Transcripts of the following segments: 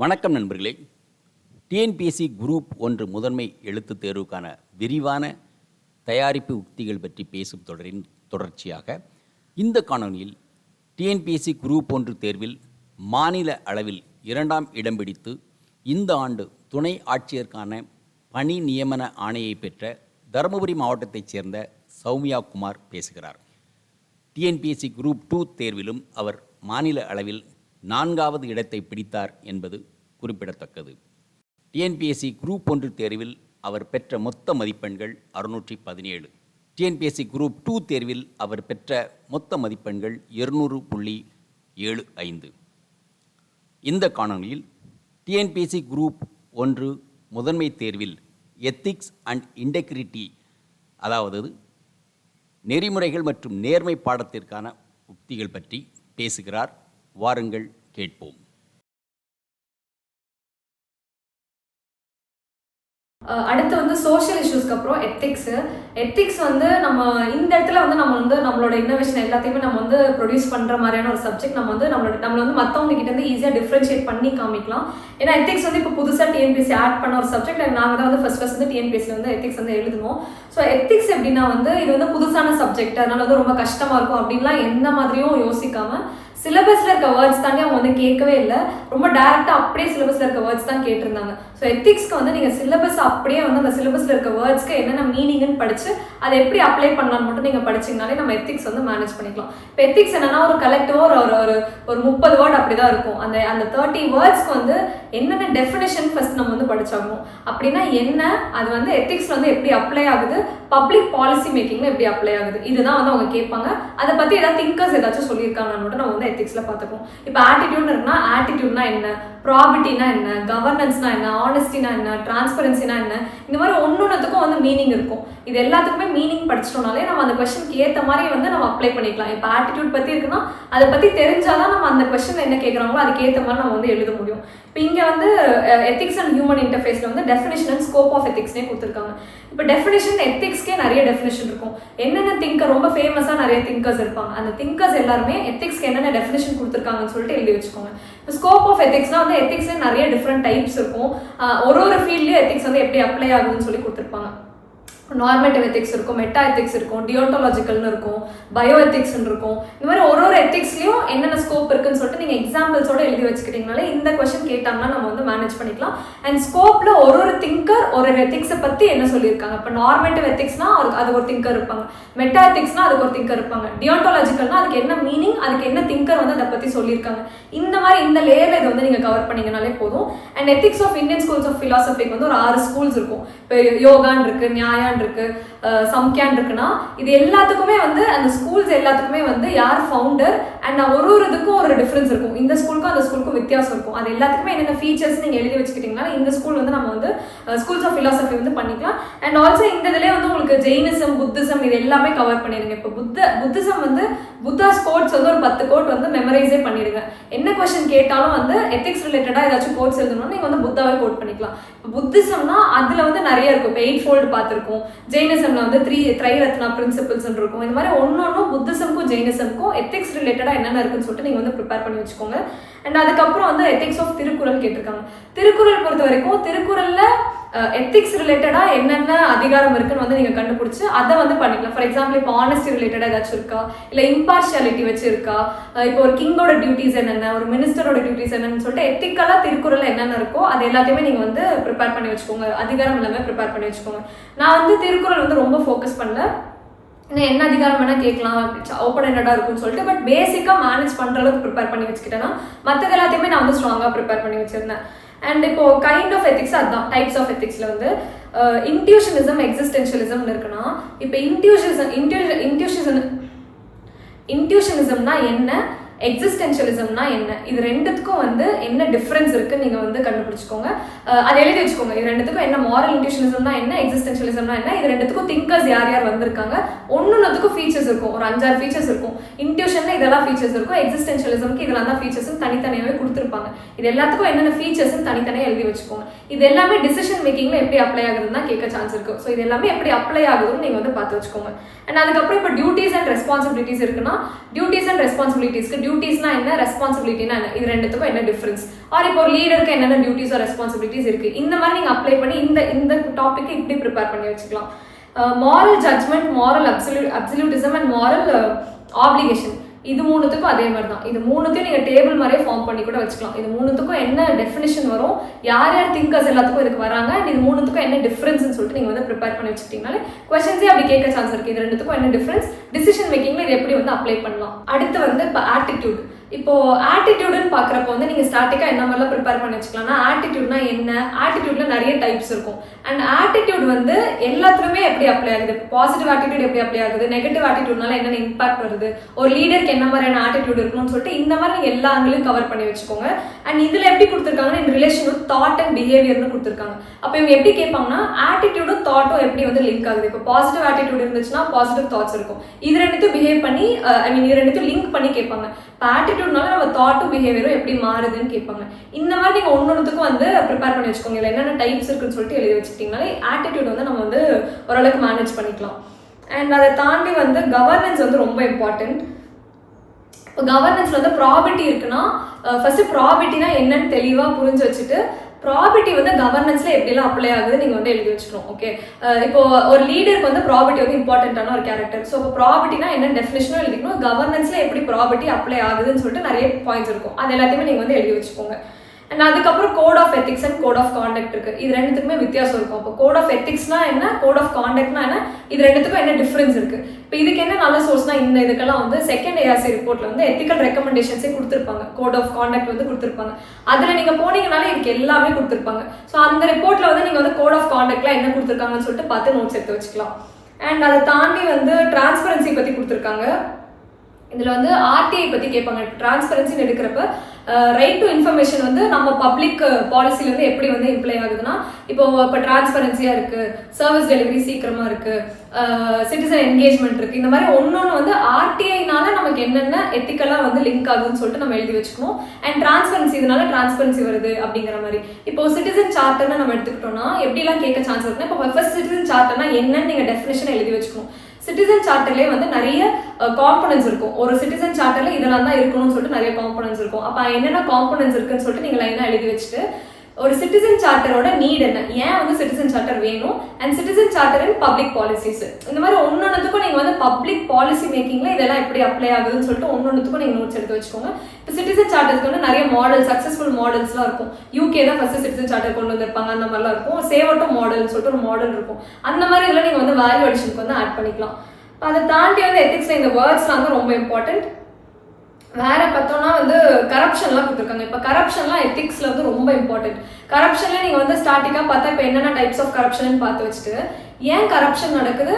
வணக்கம் நண்பர்களே. TNPSC group ஒன்று முதன்மை எழுத்துத் தேர்வுக்கான விரிவான தயாரிப்பு உக்திகள் பற்றி பேசும் தொடரின் தொடர்ச்சியாக இந்த காணொலியில் டிஎன்பிஎஸ்சி குரூப் ஒன்று தேர்வில் மாநில அளவில் இரண்டாம் இடம் பிடித்து இந்த ஆண்டு துணை ஆட்சியருக்கான பணி நியமன ஆணையை பெற்ற தருமபுரி மாவட்டத்தைச் சேர்ந்த சௌமியா குமார் பேசுகிறார். டிஎன்பிஎஸ்சி குரூப் டூ தேர்விலும் அவர் மாநில அளவில் நான்காவது இடத்தை பிடித்தார் என்பது குறிப்பிடத்தக்கது. டிஎன்பிஎஸ்சி குரூப் ஒன்று தேர்வில் அவர் பெற்ற மொத்த மதிப்பெண்கள் அறுநூற்றி பதினேழு டிஎன்பிஎஸ்சி குரூப் டூ தேர்வில் அவர் பெற்ற மொத்த மதிப்பெண்கள் இருநூறு புள்ளி ஏழு ஐந்து. இந்த காணொளியில் டிஎன்பிஎஸ்சி குரூப் ஒன்று முதன்மை தேர்வில் எத்திக்ஸ் அண்ட் இன்டெகிரிட்டி அதாவது நெறிமுறைகள் மற்றும் நேர்மை பாடத்திற்கான உக்திகள் பற்றி பேசுகிறார். வாருங்கள் கேட்போம். அடுத்து வந்து சோஷியல் இஷ்யூஸ்க்கு அப்புறம் எத்திக்ஸ் எத்திக்ஸ் வந்து நம்ம இந்த இடத்துல வந்து நம்ம வந்து நம்மளோட இன்னோவேஷன் எல்லாத்தையுமே நம்ம வந்து ப்ரொடியூஸ் பண்ணுற மாதிரியான ஒரு சப்ஜெக்ட் நம்ம வந்து நம்மளோட நம்மள வந்து மற்றவங்க கிட்ட வந்து ஈஸியாக டிஃப்ரென்ஷியேட் பண்ணி காமிக்கலாம். ஏன்னா எத்திக்ஸ் வந்து இப்போ புதுசாக டிஎன்பிஎஸ்சி ஆட் பண்ண ஒரு சப்ஜெக்ட் நாங்கள் தான் வந்து ஃபர்ஸ்ட் ஃபர்ஸ்ட் வந்து டிஎன்பிஎஸ்சி வந்து எத்திக்ஸ் வந்து எழுதுவோம். ஸோ எத்திக்ஸ் எப்படின்னா வந்து இது வந்து புதுசான சப்ஜெக்ட் அதனால வந்து ரொம்ப கஷ்டமாக இருக்கும் அப்படின்லாம் எந்த மாதிரியும் யோசிக்காம சிலபஸில் இருக்க வேர்ட்ஸ் தானே அவங்க வந்து கேட்கவே இல்லை. ரொம்ப டேரெக்டாக அப்படியே சிலபஸில் இருக்க வேர்ட்ஸ் தான் கேட்டிருந்தாங்க. ஸோ எத்திக்ஸ்க்கு வந்து நீங்கள் சிலபஸ் அப்படியே வந்து அந்த சிலபஸில் இருக்க வேர்ட்ஸ்க்கு என்னென்ன மீனிங்னு படித்து அதை எப்படி அப்ளை பண்ணலான்னு மட்டும் நீங்கள் படிச்சிங்கனாலே நம்ம எத்திக்ஸ் வந்து மேனேஜ் பண்ணிக்கலாம். இப்போ எத்திக்ஸ் என்னன்னா ஒரு கலெக்டிவா ஒரு ஒரு ஒரு முப்பது வேர்ட் அப்படிதான் இருக்கும். அந்த அந்த தேர்ட்டி வேர்ட்ஸ்க்கு வந்து என்னென்ன டெஃபினேஷன் ஃபர்ஸ்ட் நம்ம வந்து படிச்சாகணும்? அப்படின்னா என்ன அது வந்து எத்திக்ஸ் வந்து எப்படி அப்ளை ஆகுது? பப்ளிக் பாலிசி மேக்கிங்ல எப்படி அப்ளை ஆகுது? இதுதான் வந்து அவங்க கேட்பாங்க. அதை பற்றி ஏதாவது திங்கர்ஸ் ஏதாச்சும் சொல்லியிருக்காங்கன்னு மட்டும் நம்ம வந்து எத்திக்ஸில் பார்த்துப்போம் இப்போ ஆட்டிடியூட் இருக்குன்னா ஆட்டிடியூட்னா என்ன? ப்ராபிட்டினா என்ன கவர்னன்ஸ்னா என்ன ஆனஸ்டினா என்ன டிரான்ஸ்பரன்சினா என்ன இந்த மாதிரி ஒன்னொன்றுத்துக்கும் வந்து மீனிங் இருக்கும். இது எல்லாத்துக்குமே மீனிங் படிச்சிட்டோம்னாலே நம்ம அந்த கொஸ்டினுக்கு ஏற்ற மாதிரி வந்து நம்ம அப்ளை பண்ணிக்கலாம். இப்போ ஆட்டிடியூட் பற்றி இருக்குன்னா அதை பற்றி தெரிஞ்சாதான் நம்ம அந்த கொஸ்டின் என்ன கேட்குறாங்களோ அதுக்கு ஏற்ற மாதிரி நம்ம வந்து எழுத முடியும். இப்போ இங்கே வந்து எத்திக்ஸ் அண்ட் ஹியூமன் இன்டர்ஃபேஸில் வந்து டெஃபினேஷன் அண்ட் ஸ்கோப் ஆஃப் எத்திக்ஸ்னே கொடுத்துருக்காங்க. இப்போ டெஃபினேஷன் எத்திக்ஸ்க்கே நிறைய டெஃபினேஷன் இருக்கும். என்னென்ன திங்கர் ரொம்ப ஃபேமஸாக நிறைய திங்கர்ஸ் இருப்பாங்க. அந்த திங்கர்ஸ் எல்லாருமே எத்திக்ஸ்க்கு என்னென்ன டெஃபினேஷன் கொடுத்துருக்காங்கன்னு சொல்லிட்டு எழுதி வச்சுக்கோங்க. இப்போ ஸ்கோப் ஆஃப் எத்திக்ஸ்னால் வந்து எத்திக்ஸ்லேயே நிறைய டிஃப்ரெண்ட் டைப்ஸ் இருக்கும். ஒரு ஒரு ஃபீல்ட்லேயும் எத்திக்ஸ் வந்து எப்படி அப்ளை ஆகுதுன்னு சொல்லி கொடுத்துருப்பாங்க. நார்மேட்டிவ் எத்திக்ஸ் இருக்கும் மெட்டா எத்திக்ஸ் இருக்கும் டியோன்டாலஜிக்கல்னு இருக்கும் பயோ எத்திக்ஸ்னு இருக்கும். இந்த மாதிரி ஒரு ஒரு எத்திக்ஸ்லையும் என்னென்ன ஸ்கோப் இருக்குன்னு சொல்லிட்டு நீங்கள் எக்ஸாம்பிள்ஸோட எழுதி வச்சுக்கிட்டிங்கனாலே இந்த கொஸ்டின் கேட்டாங்கன்னா நம்ம வந்து மேனேஜ் பண்ணிக்கலாம். அண்ட் ஸ்கோப்பில் ஒரு ஒரு திங்கர் ஒரு ஒரு எத்திக்ஸை பற்றி என்ன சொல்லியிருக்காங்க? இப்போ நார்மேட்டிவ் எத்திக்ஸ்னா அது ஒரு திங்கர் இருப்பாங்க. மெட்டா எத்திக்ஸ்னா அதுக்கு ஒரு திங்கர் இருப்பாங்க. டியோன்டாலஜிக்கல்னா அதுக்கு என்ன மீனிங் அதுக்கு என்ன திங்கர் வந்து அதை பற்றி சொல்லியிருக்காங்க. இந்த மாதிரி இந்த லேயரில் இதை வந்து நீங்கள் கவர் பண்ணீங்கனாலே போதும். And ethics of Indian schools of ஃபிலாசபிக்கு வந்து ஒரு ஆறு ஸ்கூல்ஸ் இருக்கும். இப்போ யோகான் இருக்கு நியாயான் இருக்கு சம்கேன் இருக்குன்னா இது எல்லாத்துக்குமே வந்து அந்த ஸ்கூல்ஸ் எல்லாத்துக்குமே வந்து யார் ஃபவுண்டர் அண்ட் ஒரு ஒரு இதுக்கும் ஒரு டிஃப்ரென்ஸ் இருக்கும். இந்த ஸ்கூலுக்கும் அந்த ஸ்கூலுக்கும் வித்தியாசம் இருக்கும். அது எல்லாத்துக்குமே என்னென்ன ஃபீச்சர்ஸ் நீங்கள் எழுதி வச்சுக்கிட்டீங்கன்னா இந்த ஸ்கூல் வந்து நம்ம வந்து ஸ்கூல்ஸ் ஆஃப் ஃபிலாசபி வந்து பண்ணிக்கலாம். அண்ட் ஆல்சோ இந்த இதுலேயே வந்து உங்களுக்கு ஜெயினிசம் புத்திசம் இது எல்லாமே கவர் பண்ணிடுங்க. இப்போ புத்த புத்திசம் வந்து புத்தாஸ் கோட்ஸ் வந்து ஒரு பத்து கோட் வந்து மெமரைஸே பண்ணிடுங்க. என்ன கொஸ்டின் கேட்டாலும் வந்து எத்திக்ஸ் ரிலேட்டடாக ஏதாச்சும் கோட்ஸ் எழுதணும்னா நீங்கள் வந்து புத்தாவே கோட் பண்ணிக்கலாம். இப்போ புத்திசம்னா அதில் வந்து நிறைய இருக்கும். இப்போ எயிட் ஃபோல்டு பார்த்துருக்கோம் புத்திசம்ல வந்து த்ரீ த்ரைரத்னா பிரின்சிபல்ஸ் இருக்கும். இந்த மாதிரி ஒன்று ஒன்றும் புத்திசம்க்கும் ஜெயினிசம்க்கும் எத்திக்ஸ் ரிலேட்டடாக என்னென்ன இருக்குன்னு சொல்லிட்டு நீங்கள் வந்து ப்ரிப்பேர் பண்ணி வச்சுக்கோங்க. அண்ட் அதுக்கப்புறம் வந்து எத்திக்ஸ் ஆஃப் திருக்குறள் கேட்டிருக்காங்க. திருக்குறள் பொறுத்த வரைக்கும் திருக்குறளில் எத்திக்ஸ் ரிலேட்டடாக என்னென்ன அதிகாரம் இருக்குன்னு வந்து நீங்கள் கண்டுபிடிச்சி அதை வந்து பண்ணிக்கலாம். ஃபார் எக்ஸாம்பிள் இப்போ ஆனஸ்டி ரிலேட்டடாக ஏதாச்சும் இருக்கா? இல்லை இம்பார்ஷியாலிட்டி வச்சு இருக்கா இப்போ ஒரு கிங்கோட டியூட்டிஸ் என்னென்ன? ஒரு மினிஸ்டரோட டியூட்டிஸ் என்னன்னு சொல்லிட்டு எத்திக்கலாக திருக்குறள் என்னென்ன இருக்கோ அது எல்லாத்தையுமே நீங்கள் வந்து ப்ரிப்பேர் பண்ணி வச்சுக்கோங்க. அதிகாரம் எல்லாமே ப்ரிப்பேர் பண்ணி வச்சுக்கோங்க. நான் வந்து திருக்குறள் வந்து ரொம்ப ஃபோக்கஸ் பண்ணல. இன்னும் என்ன அதிகாரம் வேணா கேட்கலாம். ஓப்பன் ஹெண்டடாக இருக்கும்னு சொல்லிட்டு பட் பேசிக்காக மேனேஜ் பண்ணுற அளவுக்கு ப்ரிப்பேர் பண்ணி வச்சுக்கிட்டேன்னா மற்றது எல்லாத்தையுமே நான் வந்து ஸ்ட்ராங்காக ப்ரிப்பேர் பண்ணி வச்சிருந்தேன். அண்ட் இப்போ கைண்ட் ஆஃப் எத்திக்ஸ் அதுதான் டைப்ஸ் ஆஃப் எத்திக்ஸ்ல வந்து இன்டியூஷனிசம் எக்ஸிஸ்டென்ஷியலிசம்னு இருக்குன்னா இப்போ இன்டியூஷனிசம் இன்ட்யூ இன்டியூஷன் இன்டியூஷனிசம்னா என்ன? எக்ஸிஸ்டென்ஷியலிசம்னா என்ன? இது ரெண்டுத்துக்கும் வந்து என்ன டிஃப்ரென்ஸ் இருக்குன்னு நீங்கள் வந்து கண்டுபிடிச்சிக்கோங்க. அதை எழுதி வச்சுக்கோங்க. இது ரெண்டுத்துக்கும் என்ன மாரல் இன்டியூஷனிசம்னா என்ன எக்ஸிஸ்டென்ஷியலிசம்னா என்ன இது ரெண்டுத்துக்கும் திங்கர்ஸ் யார் யார் வந்திருக்காங்க? ஒன்னொன்னுத்துக்கும் ஃபீச்சர்ஸ் இருக்கும். ஒரு அஞ்சாறு ஃபீச்சர்ஸ் இருக்கும். இன்டியூஷனில் இதெல்லாம் ஃபீச்சர்ஸ் இருக்கும். எக்ஸிஸ்டென்ஷியலிசம்க்கு இதெல்லாம் தான் ஃபீச்சர்ஸ் தனித்தனியாகவே கொடுத்துருப்பாங்க. இது எல்லாத்துக்கும் என்னென்ன ஃபீச்சர்ஸ் தனித்தனியாக எழுதி வச்சுக்கோங்க. இது எல்லாமே டிசிஷன் மேக்கிங்கில் எப்படி அப்ளை ஆகுதுன்னு தான் கேட்க சான்ஸ் இருக்கும் ஸோ இது எல்லாமே எப்படி அப்ளை ஆகுதுன்னு நீங்கள் வந்து பார்த்து வச்சுக்கோங்க. அண்ட் அதுக்கப்புறம் இப்போ டியூட்டிஸ் அண்ட் ரெஸ்பான்சிபிலிட்டிஸ் இருக்குன்னா டியூட்டிஸ் அண்ட் ரெஸ்பான்சிபிலிட்டிஸ்க்கு டியூட்டிஸ்னா என்ன ரெஸ்பான்சிபிலிட்டினா என்ன? இது ரெண்டுத்துக்கும் என்ன டிஃபரன்ஸ் ஆர் இப்போ ஒரு லீடருக்கு என்னென்ன டியூட்டிஸ் ஆர் ரெஸ்பான்சிபிலிட்டிஸ் இருக்கு? இந்த மாதிரி நீங்க அப்ளை பண்ணி இந்த இந்த டாபிக் இப்படி ப்ரிப்பேர் பண்ணி வச்சுக்கலாம். Moral judgment moral absolute absolutism and moral application இது மூணுத்துக்கும் அதே மாதிரி தான். இது மூணுத்தையும் நீங்கள் டேபிள் மாதிரியே ஃபார்ம் பண்ணி கூட வச்சுக்கலாம். இது மூணுத்துக்கும் என்ன டெஃபினிஷன் வரும்? யார் யார் திங்கர்ஸ் எல்லாத்துக்கும் இதுக்கு வராங்க? அண்ட் இது மூணுத்துக்கும் என்ன டிஃப்ரென்ஸ்னு சொல்லிட்டு நீங்கள் வந்து ப்ரிப்பேர் பண்ணி வச்சுக்கிட்டீங்கனாலே கொஸ்டின்ஸே அப்படி கேட்க சான்ஸ் இருக்குது இது ரெண்டுத்துக்கும் என்ன டிஃப்ரென்ஸ் டிசிஷன் மேக்கிங்கில் இது எப்படி வந்து அப்ளை பண்ணலாம்? அடுத்து வந்து இப்போ ஆட்டிடியூட் இப்போ ஆட்டிடியூடுன்னு பார்க்குறப்போ வந்து நீங்கள் ஸ்டாட்டிக்காக என்ன மாதிரிலாம் ப்ரிப்பேர் பண்ணி வச்சுக்கலாம்னா ஆட்டிடியூட்னா என்ன? ஆட்டிடியூட்ல நிறைய டைப்ஸ் இருக்கும். அண்ட் ஆட்டிடியூட் வந்து எல்லாத்துலயுமே எப்படி அப்ளை ஆகுது? பாசிட்டிவ் ஆட்டிடியூட் எப்படி அப்ளை ஆகுது? நெகட்டிவ் ஆட்டிடியூட்னால என்னென்ன இம்பாக்ட் வருது? ஒரு லீடருக்கு என்ன மாதிரியான ஆட்டிடியூட் இருக்கணும்னு சொல்லிட்டு இந்த மாதிரி நீங்கள் எல்லா ஆங்கிலையும் கவர் பண்ணி வச்சுக்கோங்க. அண்ட் இதில் எப்படி கொடுத்துருக்காங்கன்னா இந்த ரிலேஷன் வித் தாட் அண்ட் பிஹேவியர்னு கொடுத்துருக்காங்க. அப்போ இவங்க எப்படி கேட்பாங்கன்னா ஆட்டிடியூடும் தாட்டும் எப்படி வந்து லிங்க் ஆகுது? இப்போ பாசிட்டிவ் ஆட்டிடியூட் இருந்துச்சுன்னா பாசிட்டிவ் தாட்ஸ் இருக்கும். இது ரெண்டுத்தையும் பிஹேவ் பண்ணி ஐ மீன் இது ரெண்டுத்தையும் லிங்க் பண்ணி கேட்பாங்க. இப்போ ஆட்டிடியூட்னால நம்ம தாட்டும் பிஹேவியரும் எப்படி மாறுதுன்னு கேட்பாங்க. இந்த மாதிரி நீங்கள் ஒன்னொன்றுத்துக்கும் வந்து ப்ரிப்பேர் பண்ணி வச்சுக்கோங்க. இல்லை என்னென்ன டைப்ஸ் இருக்குன்னு சொல்லிட்டு எழுதி வச்சுக்கிட்டிங்கனாலே ஆட்டிடியூட் வந்து நம்ம வந்து ஓரளவுக்கு மேனேஜ் பண்ணிக்கலாம். அண்ட் அதை தாண்டி வந்து கவர்னன்ஸ் வந்து ரொம்ப இம்பார்ட்டன்ட் இப்போ கவர்னன்ஸில் வந்து ப்ராபர்ட்டி இருக்குன்னா ஃபஸ்ட்டு ப்ராபர்ட்டினா என்னன்னு தெளிவாக புரிஞ்சு வச்சுட்டு ப்ராபர்ட்டி வந்து கவர்னன்ஸ்ல எப்படிலாம் அப்ளை ஆகுது நீங்க வந்து எழுதி வச்சுக்கணும் ஓகே இப்போ ஒரு லீடருக்கு வந்து ப்ராபர்ட்டி வந்து இம்பார்ட்டன்டான ஒரு கேரக்டர் ஸோ இப்போ ப்ராபர்ட்டினா என்ன டெஃபினேஷனும் எழுதிக்கணும் கவர்னன்ஸ்ல எப்படி ப்ராபர்ட்டி அப்ளை ஆகுதுன்னு சொல்லிட்டு நிறைய பாயிண்ட்ஸ் இருக்கும். அது எல்லாத்தையுமே நீங்க வந்து எழுதி வச்சுக்கோங்க. அண்ட் அதுக்கப்புறம் code of ethics and code of conduct இருக்கு. இது ரெண்டுத்துக்குமே வித்தியாசம் இருக்கும். அப்போ கோட் ஆஃப் எத்திக்ஸ்னா என்ன? கோட் ஆஃப் காண்டக்ட்னா என்ன? இது ரெண்டுத்துக்கும் என்ன டிஃபரன்ஸ் இருக்கு? இப்போ இதுக்கு என்ன நல்ல சோர்ஸ்னா இந்த இதுக்கெல்லாம் வந்து செகண்ட் ஏஆர்சி ரிப்போர்ட்ல வந்து எத்திக்கல் ரெக்கமெண்டேஷன்ஸே கொடுத்துருப்பாங்க. கோட் ஆஃப் காண்டக்ட் வந்து கொடுத்துருப்பாங்க. அதுல நீங்க போனீங்கனாலே இதுக்கு எல்லாமே கொடுத்துருப்பாங்க. ஸோ அந்த ரிப்போர்ட்ல வந்து நீங்க வந்து கோட் ஆஃப் காண்டக்ட்ல என்ன கொடுத்துருக்காங்கன்னு சொல்லிட்டு பார்த்து நோட்ஸ் எடுத்து வச்சுக்கலாம். அண்ட் அதை தாண்டி வந்து டிரான்ஸ்பரன்சி பத்தி கொடுத்துருக்காங்க. இதில் வந்து ஆர்டிஐ பற்றி கேட்பாங்க. டிரான்ஸ்பரன்சின்னு எடுக்கிறப்ப ரைட் டு இன்ஃபர்மேஷன் வந்து நம்ம பப்ளிக் பாலிசிலேருந்து எப்படி வந்து இம்ப்ளை ஆகுதுன்னா இப்போ இப்போ டிரான்ஸ்பரன்சியாக இருக்குது சர்வீஸ் டெலிவரி சீக்கிரமாக இருக்குது சிட்டிசன் என்கேஜ்மெண்ட் இருக்குது இந்த மாதிரி ஒன்று வந்து ஆர்டிஐனால நமக்கு என்னென்ன எத்திக்கலாக வந்து லிங்க் ஆகுதுன்னு சொல்லிட்டு நம்ம எழுதி வச்சுக்கணும். அண்ட் டிரான்ஸ்பரன்சி இதனால டிரான்ஸ்பரன்சி வருது அப்படிங்கிற மாதிரி. இப்போ சிட்டிசன் சார்ட்டர்னு நம்ம எடுத்துக்கிட்டோம்னா எப்படிலாம் கேட்க சான்ஸ் இருக்குன்னா இப்போ ஃபர்ஸ்ட் சிட்டிசன் சார்ட்டர்னா என்னன்னு நீங்கள் டெஃபினேஷன் எழுதி வச்சுக்கணும். சிட்டிசன் சார்ட்டர்லேயே வந்து நிறைய காம்பனன்ஸ் இருக்கும். ஒரு சிட்டிசன் சார்ட்டர்ல இதெல்லாம் தான் இருக்கணும்னு சொல்லிட்டு நிறைய காம்பனன்ஸ் இருக்கும். அப்போ என்னென்ன காம்பனன்ஸ் இருக்குன்னு சொல்லிட்டு நீங்கள் லைனாக எழுதி வச்சுட்டு ஒரு சிட்டிசன் சார்ட்டரோட நீட் என்ன? ஏன் வந்து சிட்டிசன் சார்ட்டர் வேணும்? And citizen charter and public policies இந்த மாதிரி ஒன்னொன்றுக்கும் நீங்கள் வந்து பப்ளிக் பாலிசி மேக்கிங்கில் இதெல்லாம் எப்படி அப்ளை ஆகுதுன்னு சொல்லிட்டு ஒன்னொன்றுக்கும் நீங்கள் நோட்ஸ் எடுத்து வச்சுக்கோங்க. இப்போ சிட்டிசன் சார்ட்டருக்கு வந்து நிறைய மாடல் சக்ஸஸ்ஃபுல் மாடல்ஸ்லாம் இருக்கும். யூகே தான் ஃபர்ஸ்ட் சிட்டிசன் சார்ட்டர் கொண்டு வந்திருப்பாங்க அந்த மாதிரிலாம் இருக்கும். சேவட்டோ மாடல்னு சொல்லிட்டு ஒரு மாடல் இருக்கும். அந்த மாதிரி இதெல்லாம் நீங்கள் வந்து வேல்யூ அடிஷனுக்கு வந்து ஆட் பண்ணிக்கலாம். அதை தாண்டி வந்து எத்திக்ஸில் இந்த வேர்ட்ஸ்லாம் வந்து ரொம்ப இம்பார்ட்டன்ட் வேற பார்த்தோம்னா வந்து கரப்ஷன்லாம் கொடுத்துருக்காங்க. இப்போ கரப்ஷன்லாம் எத்திக்ஸ்ல வந்து ரொம்ப இம்பார்ட்டன்ட் கரப்ஷன்ல நீங்க வந்து ஸ்டார்டிங்காக பார்த்தா இப்போ என்னென்ன டைப்ஸ் ஆஃப் கரப்ஷன் பார்த்து வச்சுட்டு ஏன் கரப்ஷன் நடக்குது?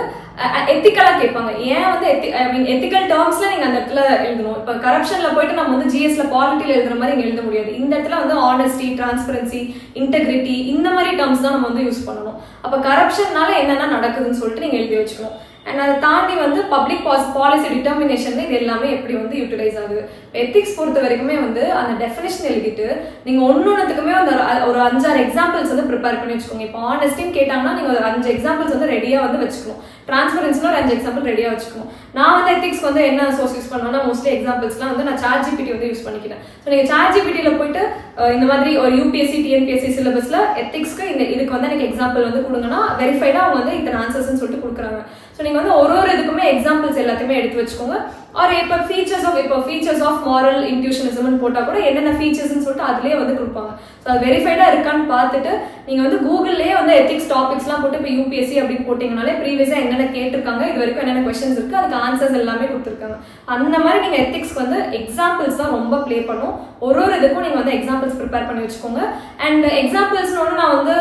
எத்திக்கலாக கேட்பாங்க. ஏன் வந்து எத்தி ஐ மீன் எத்திக்கல் டேர்ம்ஸ்ல நீங்க அந்த இடத்துல எழுதணும். இப்போ கரப்ஷன்ல போயிட்டு நம்ம வந்து ஜிஎஸ்ல பாலிட்டியில் எழுதுற மாதிரி எழுத முடியாது. இந்த இடத்துல வந்து ஆனஸ்டி டிரான்ஸ்பரன்சி இன்டெகிரிட்டி இந்த மாதிரி டேர்ம்ஸ் தான் நம்ம வந்து யூஸ் பண்ணணும். அப்போ கரப்ஷன்னால என்னென்ன நடக்குதுன்னு சொல்லிட்டு நீங்க எழுதி வச்சுக்கணும். அண்ட் அதை தாண்டி வந்து பப்ளிக் பாஸ் பாலிசி டிட்டர்மினேஷன் இது எல்லாமே எப்படி வந்து யூட்டிலைஸ் ஆகுது? எத்திக்ஸ் பொறுத்த வரைக்குமே வந்து அந்த டெஃபினேஷன் எழுதிட்டு நீங்கள் ஒன்னொன்றுத்துக்குமே அந்த ஒரு- ஒரு அஞ்சாறு எக்ஸாம்பிள்ஸ் வந்து ப்ரிப்பேர் பண்ணி வச்சுக்கோங்க. இப்போ ஆனஸ்டின்னு கேட்டாங்கன்னா நீங்கள் ஒரு அஞ்சு எக்ஸாம்பிள்ஸ் வந்து ரெடியாக வந்து வச்சுக்கணும். டிரான்ஸ்பரன்ஸ்ல ஒரு அஞ்சு எக்ஸாம்பிள் ரெடியாக வச்சுக்கணும். நான் வந்து எத்திக்ஸ் வந்து என்ன சோர்ஸ் யூஸ் பண்ணுவேன்னா மோஸ்ட்லி எக்ஸாம்பிள்ஸ்லாம் வந்து நான் சார்ட் ஜிபிடி வந்து யூஸ் பண்ணிக்கிறேன். ஸோ நீங்கள் சார்ட் ஜிபிடியில் போயிட்டு இந்த மாதிரி ஒரு யூபிஎஸ்சி டிஎன்பிஎஸ்சி சிலபஸ்ல எத்திக்ஸ்க்கு இந்த இதுக்கு வந்து எனக்கு எக்ஸாம்பிள் வந்து கொடுங்கன்னா வெரிஃபைடாக அவங்க வந்து இத்தனை ஆன்சர்ஸ்னு சொல்லிட்டு கொடுக்குறாங்க. ஸோ நீங்கள் வந்து ஒரு ஒரு இதுக்குமே எக்ஸாம்பிள்ஸ் எல்லாத்தையுமே எடுத்து வச்சுக்கோங்க. ஆர் இப்போ ஃபீச்சர்ஸ் ஆஃப் இப்போ ஃபீச்சர்ஸ் ஆஃப் மாரல் இன்ட்யூஷனிசம்னு போட்டால் கூட என்னென்ன ஃபீச்சர்ஸ்னு சொல்லிட்டு அதுலேயே வந்து கொடுப்பாங்க. ஸோ அது வெரிஃபைடாக இருக்கான்னு பார்த்துட்டு நீங்கள் வந்து கூகுள்லேயே வந்து எத்திக்ஸ் டாபிக்ஸ்லாம் போட்டு இப்போ யூபிஎஸ்சி அப்படின்னு போட்டிங்கனாலே ப்ரீவியஸாக என்னென்ன கேட்டிருக்காங்க இது வரைக்கும் என்னென்ன கொஸ்டின்ஸ் இருக்குது அதுக்கு ஆன்சர்ஸ் எல்லாமே கொடுத்துருக்காங்க. அந்த மாதிரி நீங்கள் எத்திக்ஸ்க்கு வந்து எக்ஸாம்பிள்ஸ் தான் ரொம்ப ப்ளே பண்ணும். ஒரு ஒரு இதுக்கும் நீங்கள் வந்து எக்ஸாம்பிள்ஸ் ப்ரிப்பேர் பண்ணி வச்சுக்கோங்க. அண்ட் எக்ஸாம்பிள்ஸ்னு நான் வந்து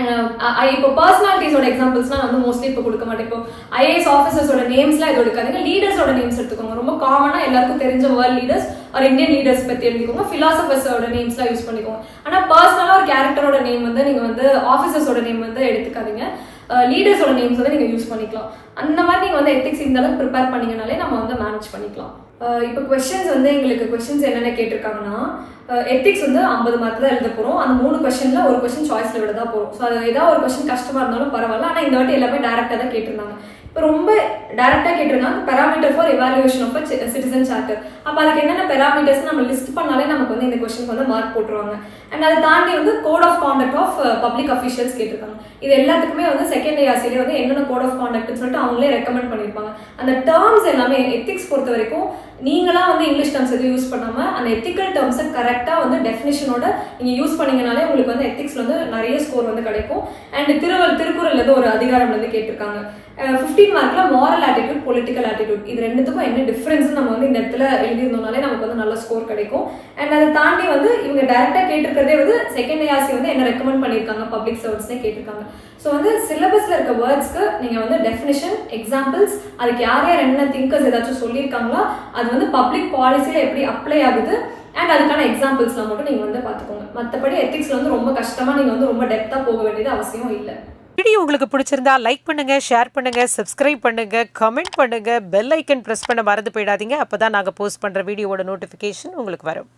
Um, இப்போ பர்சனாலிட்டிஸோட எக்ஸாம்பிள்ஸ்லாம் வந்து மோஸ்ட்லி இப்போ கொடுக்க மாட்டேன். இப்போ ஐஏஎஸ் ஆஃபீஸர்ஸோட நேம்ஸ்லாம் இது எடுக்காதீங்க. லீடர்ஸோட நேம்ஸ் எடுத்துக்கோங்க. ரொம்ப காமனாக எல்லாருக்கும் தெரிஞ்ச வேர்ல்ட் லீடர்ஸ் ஒரு இந்தியன் லீடர்ஸ் பற்றி எழுதிக்கோங்க. ஃபிலாசபர்ஸோட நேம்ஸ்லாம் யூஸ் பண்ணிக்கோங்க. ஆனால் பர்சனலாக ஒரு கேரக்டரோட நேம் வந்து நீங்கள் வந்து ஆஃபீஸர்ஸோட நேம் வந்து எடுத்துக்காதீங்க. லீடர்ஸோட நேம்ஸ் வந்து நீங்கள் யூஸ் பண்ணிக்கலாம். அந்த மாதிரி நீங்கள் வந்து எத்திக்ஸ் இந்த அளவுக்கு ப்ரிப்பேர் பண்ணிங்கனாலே நம்ம வந்து மேனேஜ் பண்ணிக்கலாம். இப்போ கொஸ்டின்ஸ் வந்து எங்களுக்கு கொஸ்டின்ஸ் என்னென்ன கேட்டிருக்காங்கன்னா எத்திக்ஸ் வந்து ஐம்பது மார்க் தான் எழுத போகிறோம் அந்த மூணு கொஷனில் ஒரு கொஷின் சாய்ஸில் விட தான் போகிறோம் ஸோ அது ஏதாவது ஒரு கொஷின் கஷ்டமாக இருந்தாலும் பரவாயில்ல. ஆனால் இந்த வாட்டி எல்லாமே டேரெக்டாக தான் கேட்டிருந்தாங்க. ரொம்ப டேரக்டாக கேட்டிருக்காங்க parameter for evaluation of citizen charter அப்போ அதுக்கு என்னென்ன பெராமீட்டர்ஸ் நம்ம லிஸ்ட் பண்ணாலே நமக்கு வந்து இந்த கொஸ்டினுக்கு வந்து மார்க் போட்டுருவாங்க. அண்ட் அதை தாண்டி வந்து code of conduct of public officials கேட்டிருக்காங்க. இது எல்லாத்துக்குமே வந்து செகண்ட் ஆசிரியர் வந்து என்னென்ன கோட் ஆஃப் காண்டக்ட்னு சொல்லிட்டு அவங்களே ரெக்கமெண்ட் பண்ணியிருப்பாங்க. அந்த டேர்ம்ஸ் எல்லாமே எத்திக்ஸ் பொறுத்த வரைக்கும் நீங்களாம் வந்து இங்கிலீஷ் டேர்ம்ஸ் எதுவும் யூஸ் பண்ணாமல் அந்த எத்திக்கல் டேர்ம்ஸை கரெக்டாக வந்து டெஃபினேஷனோட நீங்கள் யூஸ் பண்ணிங்கனாலே உங்களுக்கு வந்து எத்திக்ஸில் வந்து நிறைய ஸ்கோர் வந்து கிடைக்கும். அண்ட் திருவள் திருக்குறள் ஏதோ ஒரு அதிகாரம் வந்து கேட்டிருக்காங்க. ஃபிஃப்டீன் மார்க்ல மாரல் ஆட்டிடியூட் பொலிட்டிக்கல் ஆட்டிடியூட் இது ரெண்டுத்துக்கும் என்ன டிஃப்ரென்ஸ் நம்ம வந்து இந்த இடத்துல எழுதியிருந்தோம்னாலே நமக்கு வந்து நல்ல ஸ்கோர் கிடைக்கும். அண்ட் அதை தாண்டி வந்து இவங்க டேரெக்டாக கேட்டிருக்கிறதே வந்து செகண்ட் ஏஆர்சி வந்து என்ன ரெக்கமெண்ட் பண்ணியிருக்காங்க? பப்ளிக் சர்வீஸ்னே கேட்டிருக்காங்க. ஸோ வந்து சிலபஸில் இருக்க வேர்ட்ஸ்க்கு நீங்கள் வந்து டெஃபினிஷன் எக்ஸாம்பிள்ஸ் அதுக்கு யார் யார் என்ன திங்கர்ஸ் ஏதாச்சும் சொல்லியிருக்காங்களோ அது வந்து பப்ளிக் பாலிசியில் எப்படி அப்ளை ஆகுது அண்ட் அதுக்கான எக்ஸாம்பிள்ஸ்லாம் மட்டும் நீங்கள் வந்து பார்த்துக்கோங்க. மற்றபடி எத்திக்ஸில் வந்து ரொம்ப கஷ்டமாக நீங்கள் வந்து ரொம்ப டெப்த்தாக போக வேண்டியது அவசியம் இல்லை. வீடியோ உங்களுக்கு பிடிச்சிருந்தா லைக் பண்ணுங்க ஷேர் பண்ணுங்க சப்ஸ்கிரைப் பண்ணுங்க கமெண்ட் பண்ணுங்க பெல் ஐக்கன் பிரஸ் பண்ண மறந்து போயிடாதீங்க. அப்பதான் நாங்க போஸ்ட் பண்ற வீடியோவோட நோட்டிபிகேஷன் உங்களுக்கு வரும்.